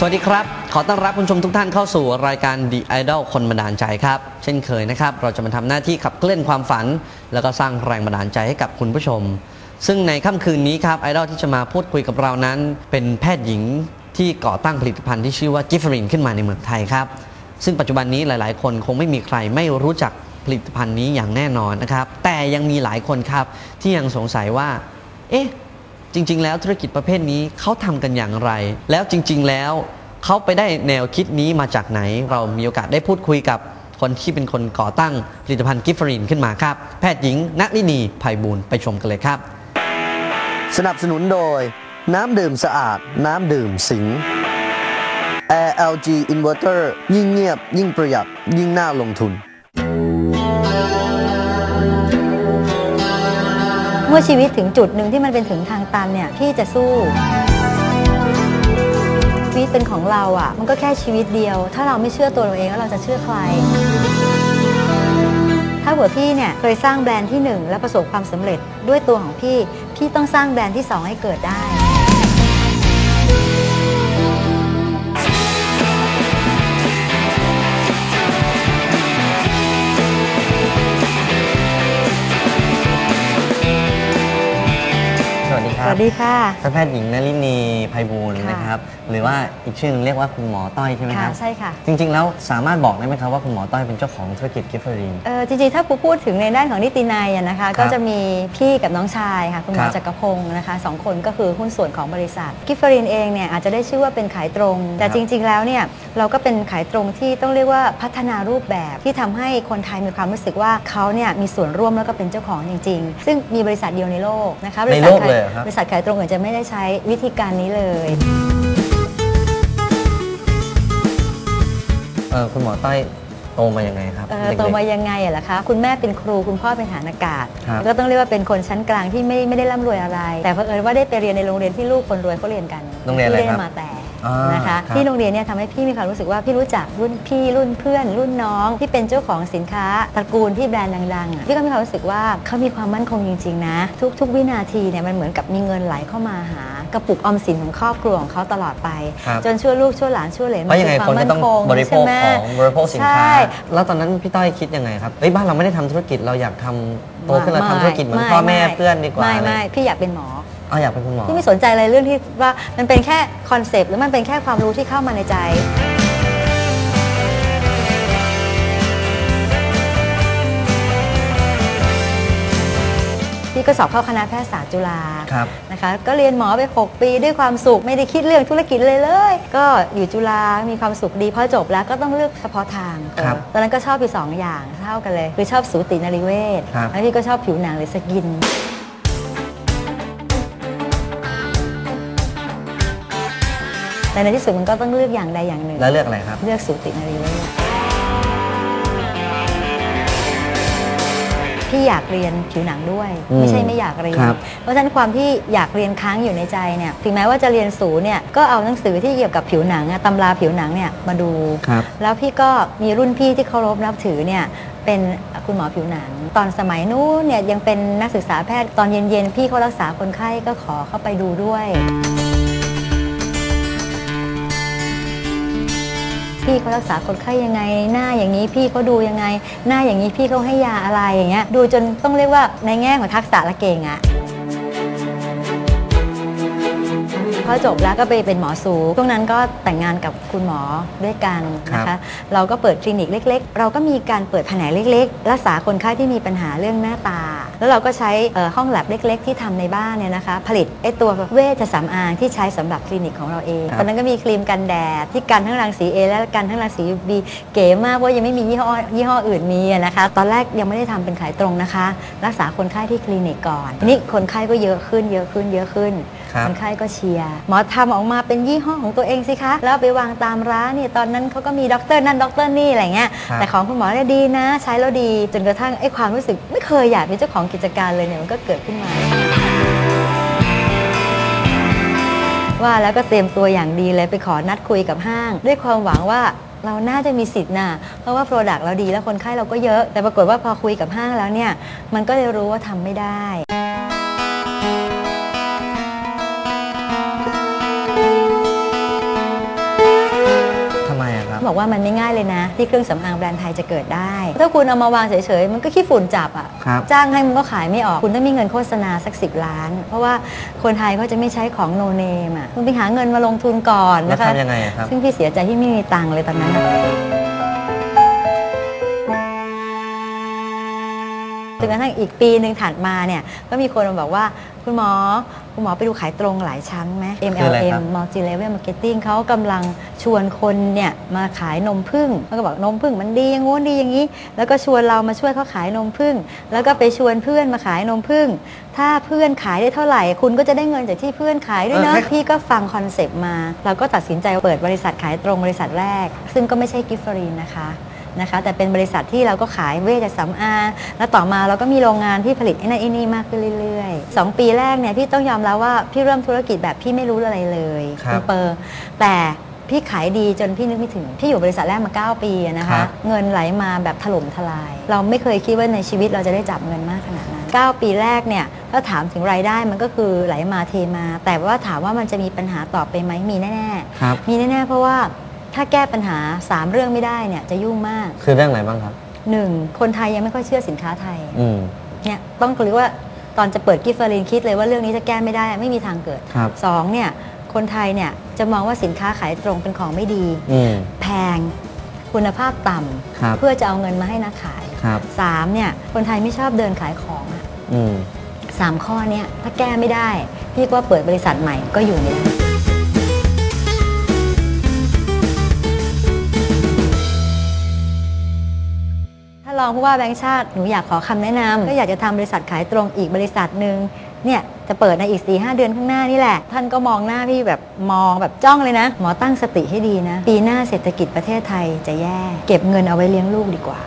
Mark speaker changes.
Speaker 1: สวัสดีครับ ขอต้อนรับคุณชมทุกท่านเข้าสู่รายการ The Idol คนบันดาลใจครับ เช่นเคยนะครับ เราจะมาทำหน้าที่ขับเคลื่อนความฝัน แล้วก็สร้างแรงบันดาลใจให้กับคุณผู้ชม ซึ่งในค่ำคืนนี้ครับไอดอลที่จะมาพูดคุยกับเรานั้น เป็นแพทย์หญิงที่ก่อตั้งผลิตภัณฑ์ที่ชื่อว่าจิฟฟรินขึ้นมาในเมืองไทยครับ ซึ่งปัจจุบันนี้หลาย ๆ คนคงไม่มีใครไม่รู้จักผลิตภัณฑ์นี้อย่างแน่นอนนะครับ แต่ยังมีหลายคนครับที่ยังสงสัยว่า เอ๊ะ จริง ๆ แล้วธุรกิจประเภทนี้เขาทำกันอย่างไร แล้วจริง ๆ แล้วเขาไปได้แนวคิดนี้มาจากไหน เรามีโอกาสได้พูดคุยกับคนที่เป็นคนก่อตั้งผลิตภัณฑ์กิฟฟรินขึ้นมาครับ แพทย์หญิงณลินีภัยบูลไปชมกันเลยครับ
Speaker 2: สนับสนุนโดย น้ำดื่มสะอาด น้ำดื่มสิง Air LG Inverter ยิ่งเงียบ ยิ่งประหยัดยิ่งน่าลงทุน
Speaker 3: เมื่อชีวิตถึงจุดหนึ่งที่มันเป็นถึงทางตันเนี่ยพี่จะสู้ ชีวิตเป็นของเราอะ่ะ มันก็แค่ชีวิตเดียว ถ้าเราไม่เชื่อตัวเราเองแล้วเราจะเชื่อใคร ถ้าเผื่อพี่เนี่ยเคยสร้างแบรนด์ที่หนึ่งและประสบความสำเร็จด้วยตัวของพี่ พี่ต้องสร้างแบรนด์ที่สองให้เกิดได้
Speaker 1: วัสดีค
Speaker 3: ส
Speaker 1: รับ
Speaker 3: วัสดีค่ะ
Speaker 1: ท่านแพทย์หญิงนลินีภัยบูลย์
Speaker 3: ค่ะ
Speaker 1: นะครับ หรือว่าอีกชื่อนึงเรียกว่าคุณหมอต้อยใช่ไหมค
Speaker 3: ค่ะ
Speaker 1: รับ
Speaker 3: ใช่ค่ะ
Speaker 1: จริง ๆ แล้วสามารถบอกได้ไหมครับว่าคุณหมอต้อยเป็นเจ้าของธุรกิจกิฟฟริน
Speaker 3: เออจริงๆ ถ้าปูพูดถึงในด้านของนิตินัยอะนะคะ ก็จะมีพี่กับน้องชายค่ะคุณหม
Speaker 1: ค
Speaker 3: อ
Speaker 1: รับ
Speaker 3: จักรพงศ์นะคะสองคนก็คือหุ้นส่วนของบริษัท กิฟเฟอรินเองเนี่ยอาจจะได้ชื่อว่าเป็นขายตรง แต่
Speaker 1: ครับ
Speaker 3: จริง ๆ แล้วเนี่ยเราก็เป็นขายตรงที่ต้องเรียกว่าพัฒนารูปแบบที่ทำให้คนไทยมีความรู้สึกว่าเขาเนี่ยมีส่วนร่วมแล้วก็เป็นเจ้าของจริง ๆ ซึ่งมีบริษัทเดียวในโลกนะคะบริษัท
Speaker 1: ในโลก
Speaker 3: ขาย
Speaker 1: เลยเหรอครับ
Speaker 3: บริษัทขายตรงอื่นจะไม่ได้ใช้วิธีการนี้เลย
Speaker 1: เออคุณหมอต้อยโตมายังไงครับ
Speaker 3: เอ่อ
Speaker 1: เด็กๆ
Speaker 3: โตมายังไงอะล่ะคะ คุณแม่เป็นครูคุณพ่อเป็นทหารอากาศ
Speaker 1: ครับ
Speaker 3: ก็ต้องเรียกว่าเป็นคนชั้นกลางที่ไม่ไม่ได้ร่ำรวยอะไร แต่เผอิญว่าได้ไปเรียนในโรงเรียนที่ลูกคนรวยเขาเรียนกัน
Speaker 1: โรงเรียนอะไร
Speaker 3: ที่
Speaker 1: ครับ
Speaker 3: ได้มาแต่
Speaker 1: อ่าน
Speaker 3: นะคะ
Speaker 1: ครับ
Speaker 3: ที่โรงเรียนเนี่ยทำให้พี่มีความรู้สึกว่าพี่รู้จักรุ่นพี่รุ่นเพื่อน รุ่นน้องที่เป็นเจ้าของสินค้าตระกูลที่แบรนด์ดังๆอะพี่ก็มีความรู้สึกว่าเขามีความมั่นคงจริงๆนะ ทุกทุกวินาทีเนี่ยมันเหมือนกับมีเงินไหลเข้ามาหากระปุกออมสินของครอบครัวของเขาตลอดไป
Speaker 1: ครับ
Speaker 3: จนช่วยลูกช่วยหลานช่วยเหลน
Speaker 1: เพราะยังไง
Speaker 3: ค
Speaker 1: คน
Speaker 3: วาม
Speaker 1: ก็
Speaker 3: มั่
Speaker 1: ต้อง
Speaker 3: นคง
Speaker 1: บริโภ
Speaker 3: ใช่
Speaker 1: ค
Speaker 3: ไหม
Speaker 1: ของบริโภคสินค้า
Speaker 3: ใช่
Speaker 1: แล้วตอนนั้นพี่ต้อยคิดยังไงครับเฮ้ยบ้านเราไม่ได้ทำธุรกิจเราอยากทำโตขึ้นเรา
Speaker 3: ไม่
Speaker 1: ทำธุรกิจเหมือน
Speaker 3: ไพ่
Speaker 1: อแม่
Speaker 3: ไเพื่
Speaker 1: อนดีกว่า
Speaker 3: ไม่
Speaker 1: อะไร
Speaker 3: ไม่พี่อยากเป็นหมอ
Speaker 1: อ๋ออยากเป็นคุณหมอ
Speaker 3: พี่ไม่สนใจอะไรเรื่องที่ว่ามันเป็นแค่คอนเซปต์หรือมันเป็นแค่ความรู้ที่เข้ามาในใจ พี่ก็สอบเข้าคณะแพทยศาสตร์จุฬา
Speaker 1: ครับ
Speaker 3: นะคะก็เรียนหมอไป 6 ปีด้วยความสุขไม่ได้คิดเรื่องธุรกิจเลยเลย ก็อยู่จุฬามีความสุขดีพอจบแล้วก็ต้องเลือกเฉพาะทาง
Speaker 1: ครับ
Speaker 3: ตอนนั้นก็ชอบอยู่สองอย่างเท่ากันเลย คือชอบสูตินรีเวช
Speaker 1: ครับ
Speaker 3: แล้วพี่ก็ชอบผิวหนังหรือสกิน แต่ในที่สุดมันก็ต้องเลือกอย่างใดอย่างหนึ่ง
Speaker 1: แล้วเลือกอะไรครับ
Speaker 3: เลือกสูตินรีเวชพี่อยากเรียนผิวหนังด้วย
Speaker 1: อืม
Speaker 3: ไม่ใช่ไม่อยากเรียน
Speaker 1: ครับ
Speaker 3: เพราะฉะนั้นความที่อยากเรียนค้างอยู่ในใจเนี่ยถึงแม้ว่าจะเรียนสูเนี่ยก็เอาหนังสือที่เกี่ยวกับผิวหนังอะตำราผิวหนังเนี่ยมาดู
Speaker 1: ครับ
Speaker 3: แล้วพี่ก็มีรุ่นพี่ที่เคารพนับถือเนี่ยเป็นคุณหมอผิวหนัง ตอนสมัยนู้นเนี่ยยังเป็นนักศึกษาแพทย์ตอนเย็นๆพี่เขารักษาคนไข้ก็ขอเข้าไปดูด้วย พี่เขารักษาคนไข้ยังไง หน้าอย่างนี้พี่เขาดูยังไง หน้าอย่างนี้พี่เขาให้ยาอะไรอย่างเงี้ยดูจนต้องเรียกว่าในแง่ของทักษะละเก่งอะพอจบแล้วก็ไปเป็นหมอสูช่วงนั้นก็แต่งงานกับคุณหมอด้วยกันนะ
Speaker 1: ครั
Speaker 3: คะ
Speaker 1: บ
Speaker 3: เราก็เปิดคลินิกเล็ก ๆ เราก็มีการเปิดแผนกเล็ก ๆ รักษาคนไข้ที่มีปัญหาเรื่องหน้าตา แล้วเราก็ใช้เอ่อห้องแลบเล็ก ๆ ที่ทำในบ้านเนี่ยนะคะ ผลิตไอตัวเวชสำอางที่ใช้สำหรับคลินิกของเราเอง
Speaker 1: ครับ
Speaker 3: ตอนนั้นก็มีครีมกันแดดที่กันทั้งรังสี A และกันทั้งรังสี UV เก๋มากเพราะยังไม่มียี่ห้อยี่ห้ออื่นมีอะนะคะ ตอนแรกยังไม่ได้ทำเป็นขายตรงนะคะ รักษาคนไข้ที่คลินิกก่อนทีนี้คนไข้ก็เยอะขึ้นเยอะขึ้นเยอะขึ้น
Speaker 1: ครับ
Speaker 3: คนไข้ก็เชียร์หมอทำออกมาเป็นยี่ห้อของตัวเองสิคะแล้วเอาไปวางตามร้านเนี่ยตอนนั้นเขาก็มีด็อกเตอร์นั่นด็อกเตอร์นี่อะไรเงี้ย
Speaker 1: ครับ
Speaker 3: แต่ของคุณหมอเนี่ยดีนะ ใช้แล้วดีจนกระทั่งไอ้ความรู้สึกไม่เคยอยากเป็นเจ้าของกิจการเลยเนี่ยมันก็เกิดขึ้นมาว่าแล้วก็เตรียมตัวอย่างดีเลยไปขอนัดคุยกับห้าง ด้วยความหวังว่าเราน่าจะมีสิทธิ์นะเพราะว่าโปรดักต์เราดีแล้วคนไข้เราก็เยอะ แต่ปรากฏว่าพอคุยกับห้างแล้วเนี่ย มันก็เลยรู้ว่าทำไม่ได้
Speaker 1: บ
Speaker 3: บอกว่ามันไม่ง่ายเลยนะ ที่เครื่องสำอางแบรนด์ไทยจะเกิดได้ ถ้าคุณเอามาวางเฉยๆ มันก็ขี้ฝุ่นจับอะ
Speaker 1: ครับ
Speaker 3: จ้างให้มันก็ขายไม่ออก คุณต้องมีเงินโฆษณาสักสิบล้าน เพราะว่าคนไทยเขาจะไม่ใช้ของโนเนมอะคุณไปหาเงินมาลงทุนก่อน
Speaker 1: แล้ว
Speaker 3: นะคะ
Speaker 1: ทำยังไงอะครับ
Speaker 3: ซึ่งพี่เสียใจที่ไม่มีตังค์เลยตอนนั้นนะจนกระทั่งอีกปีหนึ่งถัดมาเนี่ยก็มีคนมาบอกว่า คุณหมอ คุณหมอไปดูขายตรงหลายชั้นไหม
Speaker 1: คืออะไรครับ
Speaker 3: MLM Multi Level Marketing เขากำลังชวนคนเนี่ยมาขายนมผึ้งเขาก็บอกนมผึ้งมันดีอย่างงู้นดีอย่างนี้ แล้วก็ชวนเรามาช่วยเขาขายนมผึ้งแล้วก็ไปชวนเพื่อนมาขายนมผึ้งถ้าเพื่อนขายได้เท่าไหร่ คุณก็จะได้เงินจากที่เพื่อนขายด้วยเนาะ
Speaker 1: เออให้
Speaker 3: พี่ก็ฟังคอนเซปต์มา เราก็ตัดสินใจเปิดบริษัทขายตรงบริษัทแรก ซึ่งก็ไม่ใช่กิฟฟรีนนะคะ นะคะแต่เป็นบริษัทที่เราก็ขายเวชสำอางแล้วต่อมาเราก็มีโรงงานที่ผลิตไอ้นั่นไอ้นี่มากขึ้นเรื่อยๆสองปีแรกเนี่ยพี่ต้องยอมรับว่าพี่เริ่มธุรกิจแบบพี่ไม่รู้อะไรเลย
Speaker 1: ครับ
Speaker 3: ณเปอร์แต่พี่ขายดีจนพี่นึกไม่ถึง พี่อยู่บริษัทแรกมา 9 ปีอะนะ
Speaker 1: ครั
Speaker 3: คะ
Speaker 1: บ
Speaker 3: เงินไหลมาแบบถล่มทลาย เราไม่เคยคิดว่าในชีวิตเราจะได้จับเงินมากขนาดนั้น 9 ปีแรกเนี่ยถ้าถามถึงรายได้มันก็คือไหลมาเทมา แต่ว่าถามว่ามันจะมีปัญหาต่อไปไหมมีแน่ๆ
Speaker 1: ครับ
Speaker 3: มีแน่ๆ เพราะว่า ถ้าแก้ปัญหา 3 เรื่องไม่ได้เนี่ยจะยุ่งมาก
Speaker 1: คือเรื่องอะไรบ้างครับ
Speaker 3: 1. คนไทยยังไม่ค่อยเชื่อสินค้าไทย
Speaker 1: อืม
Speaker 3: เนี่ยต้องเรียกว่าตอนจะเปิดกิฟต์ฟารินคิดเลยว่าเรื่องนี้จะแก้ไม่ได้ไม่มีทางเกิด
Speaker 1: ครับ
Speaker 3: สองเนี่ยคนไทยเนี่ยจะมองว่าสินค้าขายตรงเป็นของไม่ดี
Speaker 1: อืม
Speaker 3: แพงคุณภาพต่
Speaker 1: ครับำ
Speaker 3: เพื่อจะเอาเงินมาให้นักขาย
Speaker 1: ครับ
Speaker 3: สามเนี่ยคนไทยไม่ชอบเดินขายของอะ
Speaker 1: อืม
Speaker 3: สามข้อเนี่ยถ้าแก้ไม่ได้ พี่ก็ว่าเปิดบริษัทใหม่ก็อยู่ไม่ได้ องผู้ว่าแบงค์ชาติ หนูอยากขอคำแนะนำก็อยากจะทำบริษัทขายตรงอีกบริษัทหนึ่งเนี่ยจะเปิดในอีก4ีหเดือนข้างหน้านี่แหละ ท่านก็มองหน้าพี่แบบมองแบบจ้องเลยนะ หมอตั้งสติให้ดีนะ ปีหน้าเศรษฐกิจประเทศไทยจะแย่ เก็บเงินเอาไว้เลี้ยงลูกดีกว่า